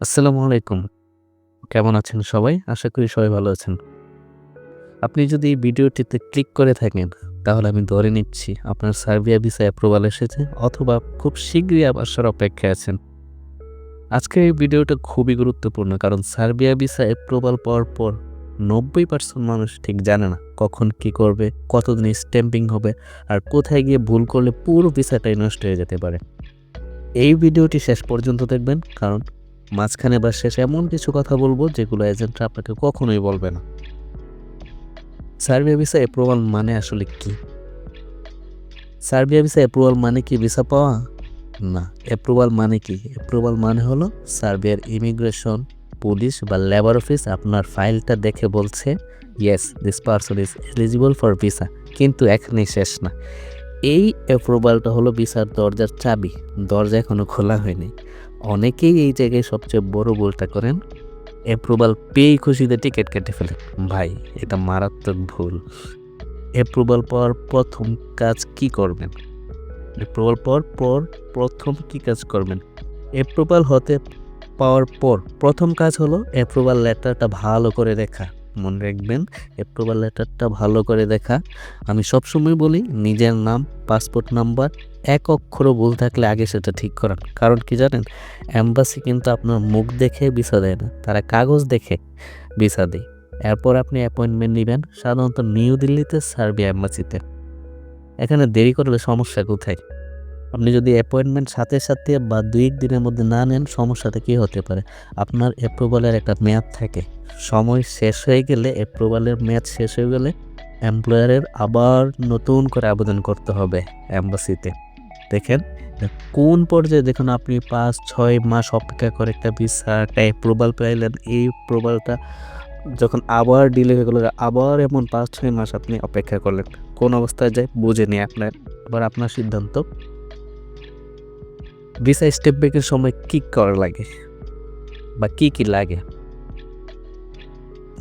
আসসালামু আলাইকুম। কেমন আছেন সবাই? আশা করি সবাই ভালো আছেন। আপনি যদি এই ভিডিওটিতে ক্লিক করে থাকেন, তাহলে আমি ধরে নিচ্ছি আপনার সার্বিয়া ভিসা অ্যাপ্রুভাল এসেছে অথবা খুব শীঘ্রই আসার অপেক্ষায় আছেন। আজকের এই ভিডিওটা খুবই গুরুত্বপূর্ণ কারণ সার্বিয়া ভিসা অ্যাপ্রুভাল পাওয়ার পর নব্বই পার্সেন্ট মানুষ ঠিক জানে না কখন কি করবে, কতদিন স্ট্যাম্পিং হবে আর কোথায় গিয়ে ভুল করলে পুরো ভিসাটাই নষ্ট হয়ে যেতে পারে। এই ভিডিওটি শেষ পর্যন্ত দেখবেন কারণ মাঝখানে বা শেষে এমন কিছু কথা বলব যেগুলো এজেন্টরা আপনাকে কখনোই বলবে না। সার্বিয়া ভিসা অ্যাপ্রুভাল মানে আসলে কি? সার্বিয়া ভিসা অ্যাপ্রুভাল মানে কি ভিসা পাওয়া? না অ্যাপ্রুভাল মানে কি? অ্যাপ্রুভাল মানে হলো সার্বিয়ার ইমিগ্রেশন পুলিশ বা লেবার অফিস আপনার ফাইলটা দেখে বলছে yes this person is eligible for visa কিন্তু এখানেই শেষ না। এই অ্যাপ্রুভালটা হলো ভিসার দরজার চাবি। দরজা এখনও খোলা হয়নি। অনেকেই এই জায়গায় সবচেয়ে বড় ভুলটা করেন অ্যাপ্রুভাল পেয়েই খুশিতে টিকিট কেটে ফেলেন ভাই, এটা মারাত্মক ভুল। অ্যাপ্রুভাল পাওয়ার প্রথম কাজ কি করবেন? অ্যাপ্রুভাল পাওয়ার পর প্রথম কি কাজ করবেন? অ্যাপ্রুভাল হতে পাওয়ার পর প্রথম কাজ হলো অ্যাপ্রুভাল লেটারটা ভালো করে দেখা। মনে রাখবেন অ্যাপ্রুভাল লেটারটা ভালো করে দেখা। আমি সবসময় বলি, নিজের নাম পাসপোর্ট নাম্বার এক অক্ষরও ভুল থাকলে আগে সেটা ঠিক করান কারণ কি জানেন? অ্যাম্বাসি কিন্তু আপনার মুখ দেখে ভিসা দেয় না, তারা কাগজ দেখে ভিসা দেয়। এরপর আপনি অ্যাপয়েন্টমেন্ট নেবেন, সাধারণত নিউ দিল্লিতে সার্বিয়া অ্যাম্বাসিতে এখানে দেরি করলে সমস্যা কোথায়? আপনি যদি অ্যাপয়েন্টমেন্ট সাথে সাথে বা দুই দিনের মধ্যে না নেন, সমস্যাটা কী হতে পারে? আপনার অ্যাপ্রুভালের একটা মেয়াদ থাকে। সময় শেষ হয়ে গেলে অ্যাপ্রুভালের মেয়াদ শেষ হয়ে গেলে এমপ্লয়ারের আবার নতুন করে আবেদন করতে হবে অ্যাম্বাসিতে দেখেন কোন পর্যায়ে দেখুন আপনি পাঁচ, ছয় মাস অপেক্ষা করে একটা ভিসা একটা অ্যাপ্রুভাল পাইলেন, এই অ্যাপ্রুভালটা যখন আবার ডিলে হয়ে গেলো, আবার এমন পাঁচ, ছয় মাস আপনি অপেক্ষা করলেন। কোন অবস্থায় যায় বুঝে নিয়ে আপনার। এবার আপনার সিদ্ধান্ত? ভিসা স্টেপ ব্যাকের সময় কী করা লাগে? বা কি কি লাগে?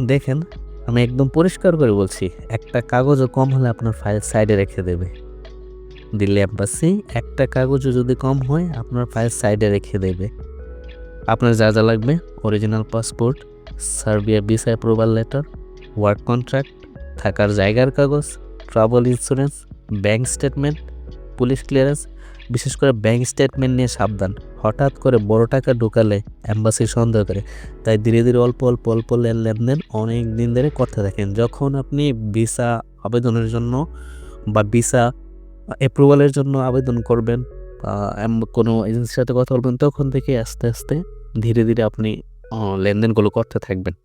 দেখেন, আমি একদম পরিষ্কার করে বলছি, একটা কাগজও কম হলে আপনার ফাইল সাইডে রেখে দেবে। দিল্লি অ্যাম্বাসি একটা কাগজও যদি কম হয়, আপনার ফাইল সাইডে রেখে দেবে। আপনার যা যা লাগবে original passport Serbia visa approval letter work contract থাকার জায়গার কাগজ travel insurance bank statement police clearance বিশেষ করে ব্যাংক স্টেটমেন্ট নিয়ে সাবধান। হঠাৎ করে বড় টাকা ঢুকালে অ্যাম্বাসি সন্দেহ করে। তাই ধীরে ধীরে অল্প অল্প অল্প লেন- লেনদেন অনেক দিন ধরে করতে থাকেন। যখন আপনি ভিসা আবেদনের জন্য বা ভিসা অ্যাপ্রুভালের জন্য আবেদন করবেন কোনো এজেন্সির সাথে কথা বলবেন, তখন থেকে আস্তে আস্তে ধীরে ধীরে আপনি লেনদেনগুলো করতে থাকবেন।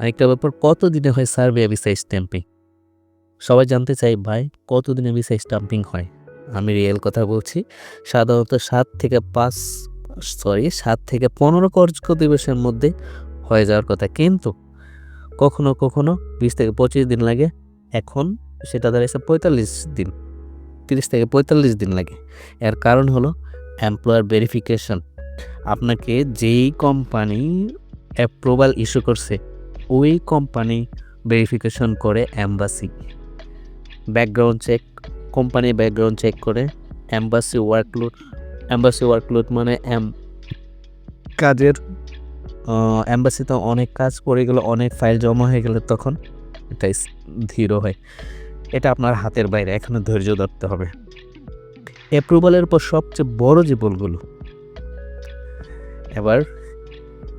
আরেকটা ব্যাপার কত দিনে হয় সার্ভে ভিসা স্ট্যাম্পিং সবাই জানতে চাই ভাই কত দিনে ভিসা স্ট্যাম্পিং হয়? আমি রিয়েল কথা বলছি, সাধারণত সাত থেকে পাঁচ সরি সাত থেকে পনেরো কর্ক দিবসের মধ্যে হয়ে যাওয়ার কথা। কিন্তু কখনো কখনো বিশ থেকে পঁচিশ দিন লাগে। এখন সেটা দাঁড়িয়েছে পঁয়তাল্লিশ দিন, তিরিশ থেকে পঁয়তাল্লিশ দিন লাগে। এর কারণ হলো এমপ্লয়ার ভেরিফিকেশন আপনাকে যেই কোম্পানি অ্যাপ্রুভাল ইস্যু করছে, ওই কোম্পানি ভেরিফিকেশন করে embassy background check company background check করে অ্যাম্বাসি ওয়ার্কলোড অ্যাম্বাসি ওয়ার্কলোড মানে অ্যাম কাজের অ্যাম্বাসিতে অনেক কাজ পড়ে গেলে, অনেক ফাইল জমা হয়ে গেলে, তখন এটা ধীর হয়। এটা আপনার হাতের বাইরে, এখনও ধৈর্য ধরতে হবে। অ্যাপ্রুভালের পর সবচেয়ে বড় যে বলগুলো। এবার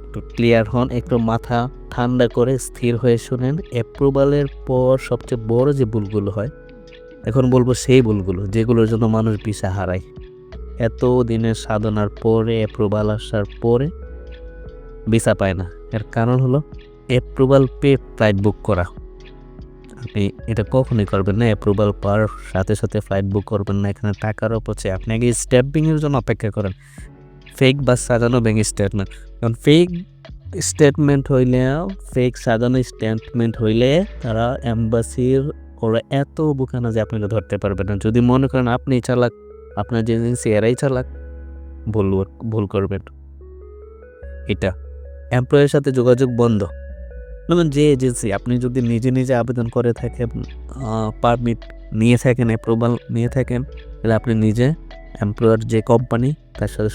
একটু ক্লিয়ার হন, একটু মাথা ঠান্ডা করে স্থির হয়ে শুনেন অ্যাপ্রুভালের পর সবচেয়ে বড় যে ভুলগুলো হয়, এখন বলব সেই ভুলগুলো, যেগুলোর জন্য মানুষ ভিসা হারায়। এত দিনের সাধনার পরে অ্যাপ্রুভাল আসার পরে ভিসা পায় না। এর কারণ হলো অ্যাপ্রুভাল পে ফ্লাইট বুক করা। আপনি এটা কখনোই করবেন না অ্যাপ্রুভাল পাওয়ার সাথে সাথে ফ্লাইট বুক করবেন না, এখানে টাকার অপচয়। আপনি আগে স্ট্যাম্পিংয়ের জন্য অপেক্ষা করেন। ফেক বা সাজানো ব্যাঙ্ক স্টেটমেন্ট কারণ ফেক স্টেটমেন্ট হইলে ফেক সাজানো স্টেটমেন্ট হইলে তারা অ্যাম্বাসির ওরা এত বুকানা যে আপনি ধরতে পারবেন না। যদি মনে করেন আপনি চালাক, আপনার যে এজেন্সি এরাই চালাক, ভুল ভুল করবেন। এটা। এমপ্লয়ের সাথে যোগাযোগ বন্ধ। যেমন যে এজেন্সি আপনি যদি নিজে নিজে আবেদন করে থাকেন পারমিট নিয়ে থাকেন অ্যাপ্রুভাল নিয়ে থাকেন, তাহলে আপনি নিজে এমপ্লয়ার যে কোম্পানি তার সাথে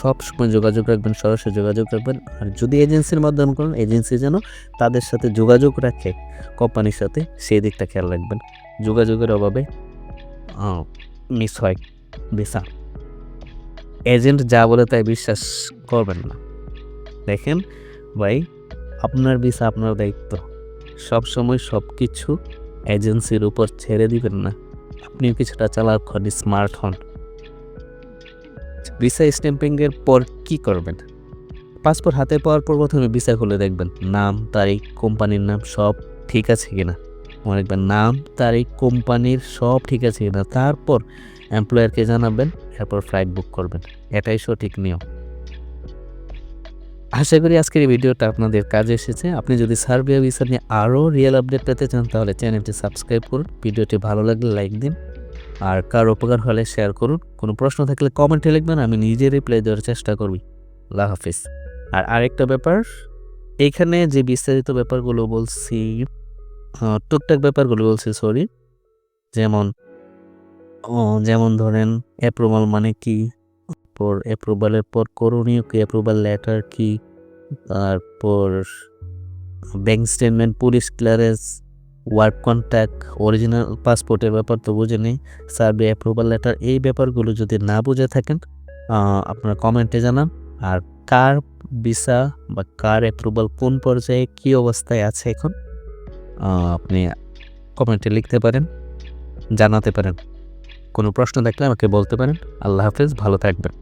সব সময় যোগাযোগ রাখবেন, সরাসরি যোগাযোগ রাখবেন। আর যদি এজেন্সির মাধ্যমে করেন এজেন্সি যেন তাদের সাথে যোগাযোগ রাখে কোম্পানির সাথে, সেই দিকটা খেয়াল রাখবেন। যোগাযোগের অভাবে মিস হয় ভিসা এজেন্ট যা বলে তাই বিশ্বাস করবেন না। দেখেন ভাই আপনার ভিসা আপনার দায়িত্ব। সব সময় সব কিছু এজেন্সির উপর ছেড়ে দিবেন না। আপনিও কিছুটা চালাক হন, স্মার্ট হন। ভিসা স্ট্যাম্পিংয়ের পর কি করবেন? পাসপোর্ট হাতে পাওয়ার পর প্রথমে ভিসা খুলে দেখবেন। নাম, তারিখ, কোম্পানির নাম সব ঠিক আছে কিনা? মনে রাখবেন, নাম, তারিখ, কোম্পানির সব ঠিক আছে কিনা? তারপর এমপ্লয়ারকে জানাবেন, এরপর ফ্লাইট বুক করবেন। এটাই সঠিক নিয়ম। আশা করি আজকের এই ভিডিওটা আপনাদের কাজে এসেছে। আপনি যদি সার্বিয়া ভিসা নিয়ে আরও রিয়েল আপডেট পেতে চান, তাহলে চ্যানেলটি সাবস্ক্রাইব করুন। ভিডিওটি ভালো লাগলে লাইক দিন। আর কার উপকার হলে শেয়ার করুন। কোনো প্রশ্ন থাকলে কমেন্টে লিখবেন, আমি নিজে রিপ্লাই দেওয়ার চেষ্টা করবি। আল্লাহ হাফিজ। আর আরেকটা ব্যাপার এইখানে যে বিস্তারিত ব্যাপারগুলো বলছি টুকটাক ব্যাপারগুলো বলছি সরি যেমন যেমন ধরেন অ্যাপ্রুভাল মানে কি? পর অ্যাপ্রুভালের পর করণীয় কি? অ্যাপ্রুভাল লেটার কি? তারপর bank statement police clearance work contact original পাসপোর্টের ব্যাপার তো বুঝেনি সার্ভে অ্যাপ্রুভাল লেটার এই ব্যাপারগুলো যদি না বুঝে থাকেন আপনারা কমেন্টে জানান। আর কার ভিসা বা কার অ্যাপ্রুভাল কোন পর্যায়ে কী অবস্থায় আছে এখন আপনি কমেন্টে লিখতে পারেন, জানাতে পারেন। কোনো প্রশ্ন দেখলে আমাকে বলতে পারেন। আল্লাহ হাফেজ ভালো থাকবেন।